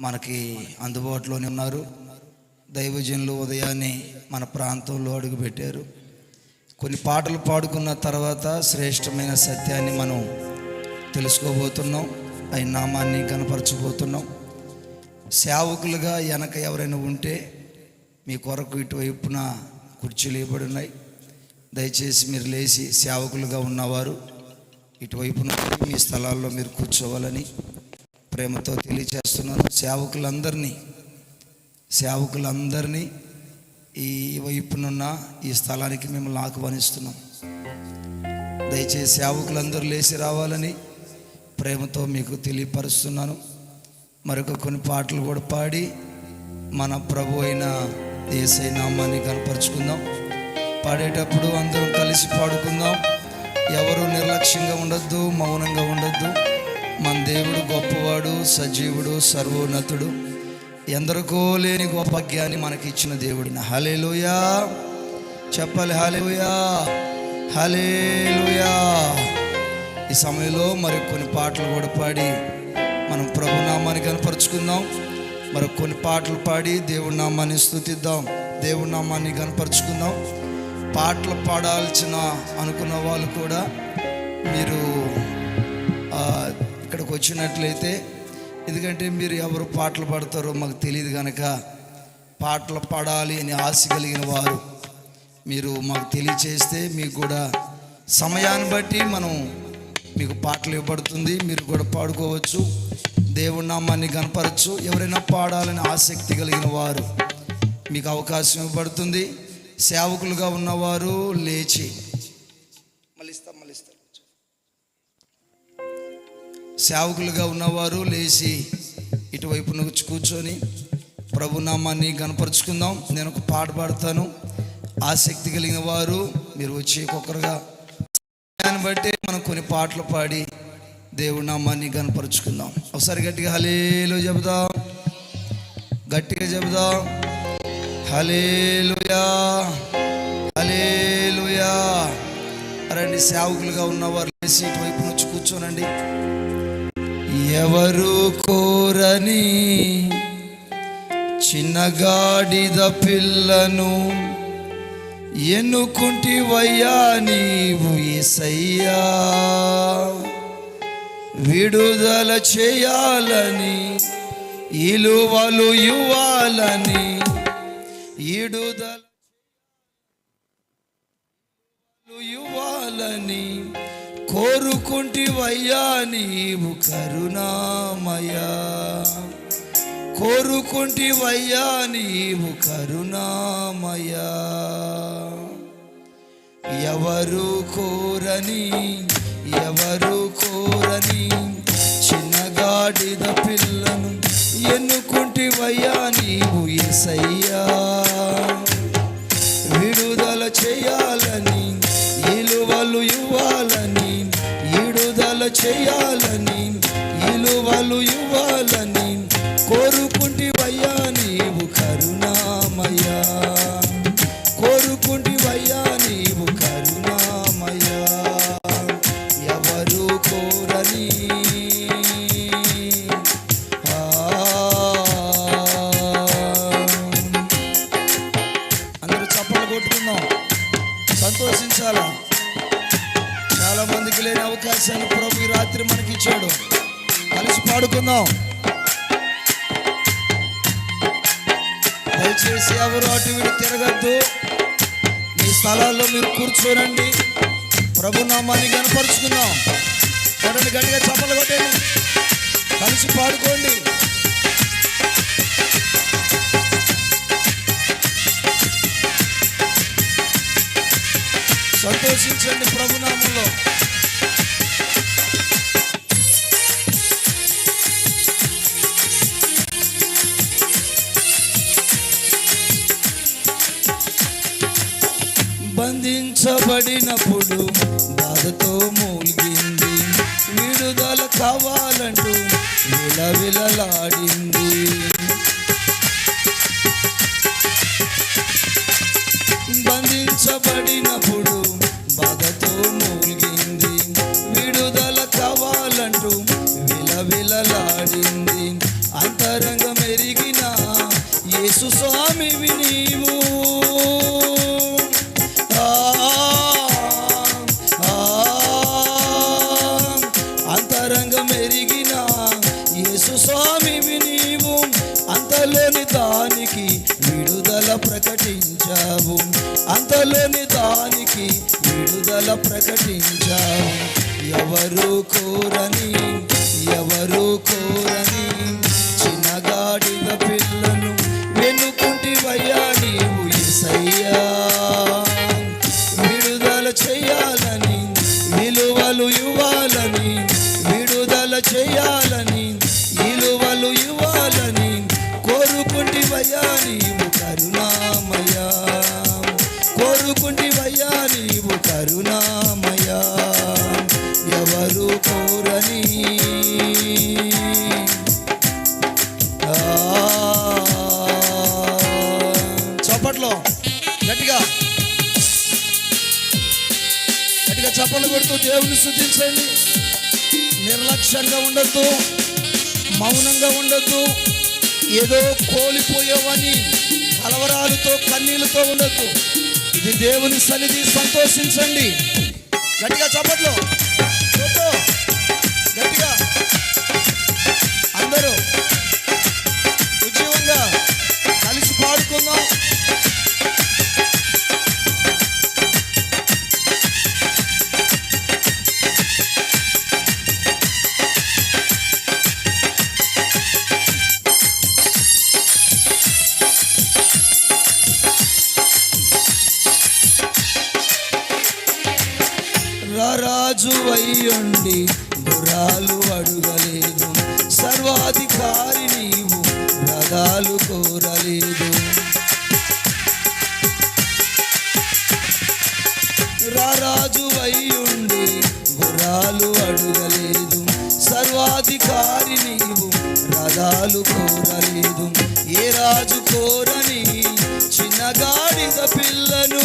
మనకి అందుబాటులోనే ఉన్నారు. దైవజనులు ఉదయాన్నే మన ప్రాంతంలో అడుగుపెట్టారు. కొన్ని పాటలు పాడుకున్న తర్వాత శ్రేష్టమైన సత్యాన్ని మనం తెలుసుకోబోతున్నాం. ఆయన నామాన్ని కనపరచబోతున్నాం. సేవకులుగా వెనక ఎవరైనా ఉంటే మీ కొరకు ఇటువైపున కుర్చీలు ఇవ్వబడి ఉన్నాయి. దయచేసి మీరు లేచి సేవకులుగా ఉన్నవారు ఇటువైపున మీ స్థలాల్లో మీరు కూర్చోవాలని ప్రేమతో తెలియచేస్తున్నాను సేవకులందరినీ సేవకులందరినీ ఈ వైపునున్న ఈ స్థలానికి మిమ్మల్ని ఆహ్వానిస్తున్నాం. దయచేసి సేవకులందరూ లేచి రావాలని ప్రేమతో మీకు తెలియపరుస్తున్నాను. మరొక కొన్ని పాటలు కూడా పాడి మన ప్రభు అయిన ఏసై నామాన్ని కనపరుచుకుందాం. పాడేటప్పుడు అందరం కలిసి పాడుకుందాం. ఎవరు నిర్లక్ష్యంగా ఉండొద్దు మౌనంగా ఉండొద్దు. మన దేవుడు గొప్పవాడు సజీవుడు సర్వోన్నతుడు. ఎందరికో లేని గొప్ప జ్ఞాని మనకి ఇచ్చిన దేవుడిని. హలేలుయా చెప్పాలి హలేలుయా హలేలుయా ఈ సమయంలో మరి కొన్ని పాటలు కూడా పాడి మనం ప్రభు నామాన్ని కనపరుచుకుందాం మరి కొన్ని పాటలు పాడి దేవుడి నామాన్ని స్థుతిద్దాం. దేవుడి నామాన్ని కనపరుచుకుందాం పాటలు పాడాల్సిన అనుకున్న వాళ్ళు కూడా మీరు ఇక్కడికి వచ్చినట్లయితే ఎందుకంటే మీరు ఎవరు పాటలు పాడతారో మాకు తెలియదు కనుక పాటలు పాడాలి అని ఆశ కలిగిన వారు మీరు మాకు తెలియచేస్తే మీకు కూడా సమయాన్ని బట్టి మనం మీకు పాటలు ఇవ్వబడుతుంది. మీరు కూడా పాడుకోవచ్చు. దేవుడి నామాన్ని కనపరచు ఎవరైనా పాడాలని ఆసక్తి కలిగిన వారు మీకు అవకాశం ఇవ్వబడుతుంది. సేవకులుగా ఉన్నవారు లేచి సేవకులుగా ఉన్నవారు లేచి ఇటువైపు నుంచి కూర్చొని ప్రభు నామాన్ని కనపరుచుకుందాం నేను ఒక పాట పాడతాను. ఆసక్తి కలిగిన వారు మీరు వచ్చి ఒక్కొక్కరుగా దాన్ని బట్టి మనం కొన్ని పాటలు పాడి దేవుడి నామాన్ని కనపరుచుకుందాం ఒకసారి గట్టిగా హలేలో చెబుదాం. గట్టిగా చెబుదాం. హలేలుయా హలేలుయా రండి సేవకులుగా ఉన్నవారు లేచి ఇటువైపు నుంచి కూర్చోనండి. ఎవరు కోరని చిన్నగాడిద పిల్లను ఎన్నుకుంటివయ్యా నీవు ఏసయ్యా విడుదల చేయాలని ఇలువలు ఇవ్వాలని ఈడుదల ఇవ్వాలని కోరుకుంటివయ్యా నీవు కరుణామయా. కోరుకుంటివయ్యా నీవు కరుణామయా. ఎవరు కోరని ఎవరు కోరని చిన్నగాడిద పిల్లను ఎన్నుకుంటివయ్యా నీవు ఎసయ్యా చేయాలని ఇలువలు ఇవ్వాలని కోరుకుంటివయ్యా నీవు కరుణామయ్యా. కోరుకుంటివయ్యా నీవు కరుణామయ్యా. ఎవరు కోరని? అందరూ చప్పలు కొట్టుకుందాం. సంతోషించాలా? మందికి లేని అవకాశాన్ని ప్రభు ఈ రాత్రి మనకి ఇచ్చాడు కలిసి పాడుకుందాం. దయచేసి ఎవరు అటు వీడు తిరగద్దు. మీ స్థలాల్లో మీరు కూర్చోనండి. ప్రభు నామాన్ని కనపరుచుకుందాం కొట్టండి గట్టిగా చప్పలు కొట్టండి కలిసి పాడుకోండి. సంతోషించండి ప్రభునామంలో మోసబడినప్పుడు బాధతో మూలిగింది. విడుదల కావాలంటూ విలవిలలాడింది. బంధించబడినప్పుడు బాధతో మూలిగింది. విడుదల కావాలంటూ విలవిలలాడింది. అంతరంగం ఎరిగిన యేసు స్వామివి నీవు. ప్రకటించావు. ఎవరు కోరని కరుణామయా ఎవరు కోరని? ఆ, చప్పట్లో గట్టిగా. గట్టిగా చప్పట్లు పెడుతూ దేవుని శుద్ధించండి నిర్లక్ష్యంగా ఉండొద్దు మౌనంగా ఉండొద్దు ఏదో కోల్పోయావని కలవరాలతో కన్నీళ్ళతో ఉండొద్దు. మీ దేవుని సన్నిధి. సంతోషించండి. గట్టిగా చప్పట్లు అయ్యుండి గురాలు అడుగలేదు. సర్వాధికారి నీవు రథాలు కోరలేదు. ఏ రాజు కోరని చిన్నగాడిద పిల్లను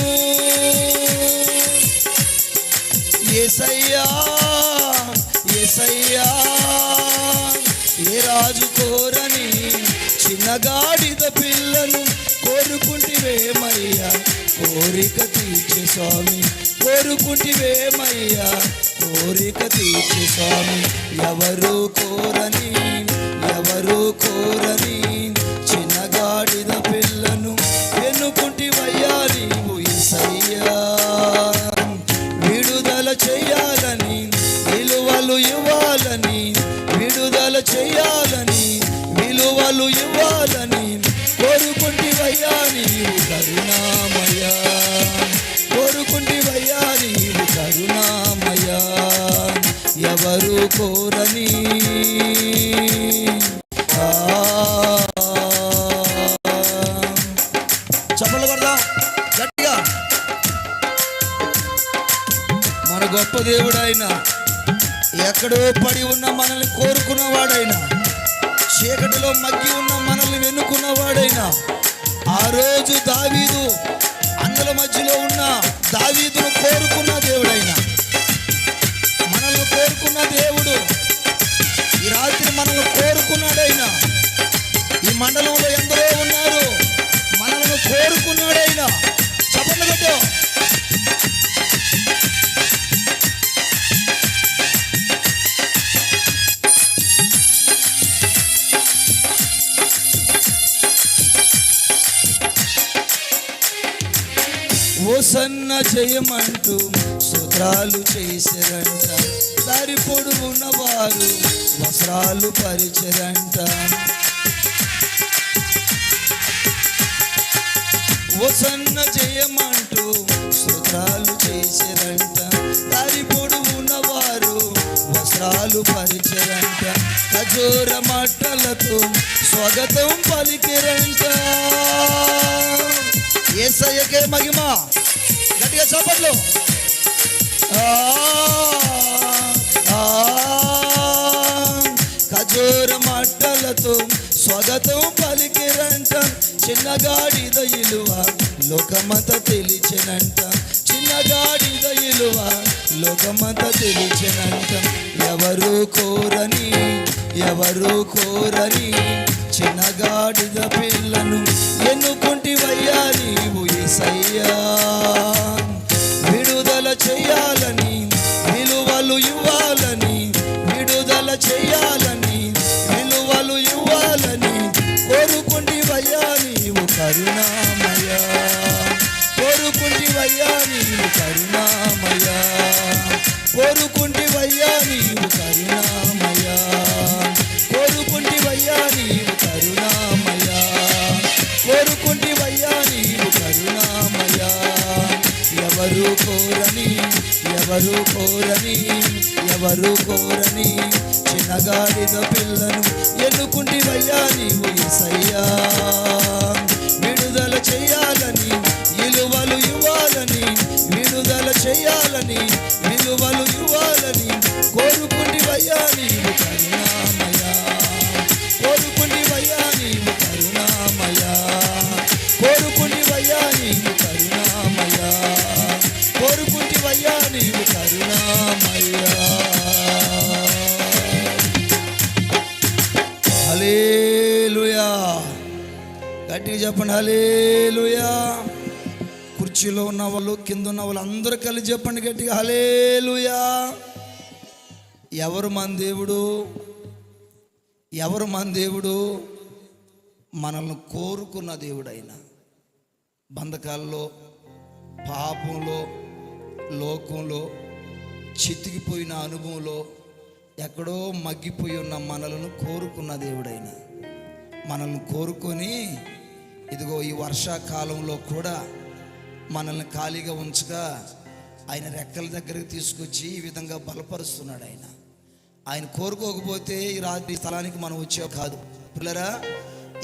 ఏసయ్యా ఏసయ్యా ఏ రాజు కోరని చిన్నగాడిద పిల్లను కోరిక తీర్చే స్వామి కోరుకుంటివేమయ్యా కోరిక తీర్చే స్వామి ఎవరు కోరని ఎవరు కోరని చిన్నగాడిన పిల్లను ఎన్నుకుంటివయ్యా నీవు ఇసయ్యా విడుదల చేయాలని విలువలు ఇవ్వాలని విడుదల చేయాలని విలువలు ఇవ్వాలని కోరుకుంటివయ్యా నీవు కరుణామయ కోరుకుంటివయ్యా నీవు కరుణామయ ఎవరు కోరని? ఆ. గట్టిగా. మన గొప్ప ఎక్కడో పడి ఉన్న మనల్ని కోరుకున్నవాడైనా చీకటిలో మగ్గి ఉన్న మనల్ని వెన్నుకున్నవాడైనా ఆ రోజు దావీదు అందుల మధ్యలో ఉన్న దావీదును కోరుకున్న దేవుడైనా. మనల్ని కోరుకున్న దేవుడు ఈ రాత్రి మనల్ని కోరుకున్నాడైనా. ఈ మండలంలో ఎందరో ఉన్నారు. మనల్ని కోరుకున్నాడైనా. చప్పట్లు కొట్టు. జయమంటూ సూత్రాలు చేశారంట దారి పొడుగున్న వారు వస్త్రాలు పరిచరంట వసన్న జయమంటూ సూత్రాలు చేశారంట దారి పొడుగున్న వారు వస్త్రాలు పరిచరంట ఖజూర మట్టలతో స్వాగతం పలికిరంట. ఏసయ్యకే మహిమ. గట్టిగా చప్పట్లు ఖజూర మట్టలతో స్వాగతం పలికిరంట. చిన్నగాడిద ఇలువ లోకమంత తెలిచినంట. చిన్నగాడిద ఇలువ లోకమంత తెలిచినంట. ఎవరు కోరని ఎవరు కోరని చిన్నగాడిద పిల్లను ఎన్నుకుంటివయ్యా నీవు? కరుణామయ. కోరుకుంటివయ్యా నీవు కరుణామయ. కోరుకుంటివయ్యా నీవు కరుణామయ. కోరుకుంటివయ్యా నీవు కరుణామయ. కోరుకుంటివయ్యా నీవు కరుణామయ. ఎవరు కోరని ఎవరు కోరని ఎవరు కోరని చిన్నగాడిద పిల్లను ఎన్నుకుంటివయ్యా నీవు ఇసయ్యా విడుదల చేయాలని విలువలు ఇవ్వాలని విడుదల చేయాలని విలువలు చర్చిలో ఉన్న వాళ్ళు కింద ఉన్న వాళ్ళు అందరూ కలిసి చెప్పండి గట్టిగా హలేలుయా ఎవరు మన దేవుడు? ఎవరు మన దేవుడు? మనల్ని కోరుకున్న దేవుడైన బంధకాల్లో పాపంలో లోకంలో చితికిపోయిన అనుభవంలో ఎక్కడో మగ్గిపోయి ఉన్న మనలను కోరుకున్న దేవుడైన మనల్ని కోరుకొని ఇదిగో ఈ వర్షాకాలంలో కూడా మనల్ని ఖాళీగా ఉంచగా ఆయన రెక్కల దగ్గరికి తీసుకొచ్చి ఈ విధంగా బలపరుస్తున్నాడు ఆయన. ఆయన కోరుకోకపోతే ఈ రాత్రి స్థలానికి మనం వచ్చే కాదు. పిల్లరా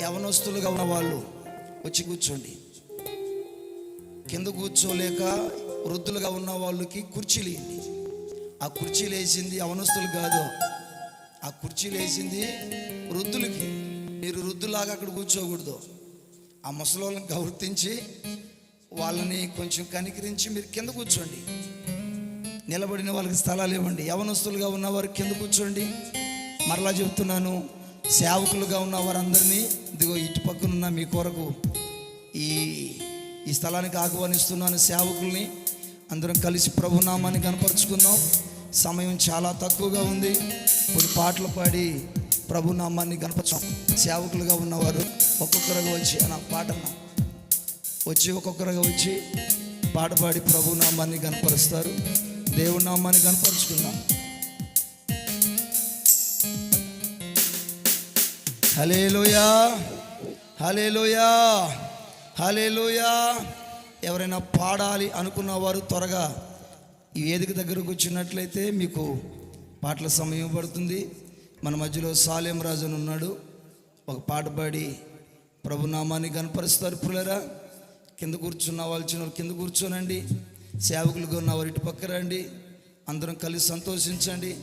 యవనస్తులుగా ఉన్న వాళ్ళు వచ్చి కూర్చోండి. కింద కూర్చోలేక వృద్ధులుగా ఉన్న వాళ్ళకి కుర్చీలు ఇవ్వండి ఆ కుర్చీలు వేసింది యవనస్తులు కాదు. ఆ కుర్చీలు వేసింది వృద్ధులకి. మీరు వృద్ధులాగా అక్కడ కూర్చోకూడదు. ఆ ముసలోళ్ళని గౌర్తించి వాళ్ళని కొంచెం కనికరించి మీరు కింద కూర్చోండి. నిలబడిన వాళ్ళకి స్థలాలు ఇవ్వండి. యవనస్తులుగా ఉన్నవారు కింద కూర్చోండి. మరలా చెప్తున్నాను సేవకులుగా ఉన్న వారందరినీ ఇదిగో ఇటు పక్కనున్న మీ కొరకు ఈ ఈ స్థలానికి ఆహ్వానిస్తున్నాను సేవకుల్ని. అందరం కలిసి ప్రభునామాన్ని కనపరుచుకుందాం. సమయం చాలా తక్కువగా ఉంది. కొన్ని పాటలు పాడి ప్రభునామాన్ని కనపరచాం సేవకులుగా ఉన్నవారు ఒక్కొక్కరుగా వచ్చి నా పాటన వచ్చి ఒక్కొక్కరుగా వచ్చి పాట పాడి ప్రభునామాన్ని కనపరుస్తారు. దేవుడి నామాన్ని కనపరుచుకుందాం. హలేలుయా హలేలుయా హలేలుయా ఎవరైనా పాడాలి అనుకున్న వారు త్వరగా ఈ వేదిక దగ్గరకు వచ్చినట్లయితే మీకు పాటల సమయం పడుతుంది. మన మధ్యలో సాలేం రాజు అని ఉన్నాడు. ఒక పాట పాడి ప్రభునామాన్ని కనపరుస్తారు. పులరా కింద కూర్చున్న వాళ్ళు చిన్న కింద కూర్చోనండి. సేవకులుగా ఉన్న వారి ఇటు పక్క రండి. అందరం కలిసి సంతోషించండి.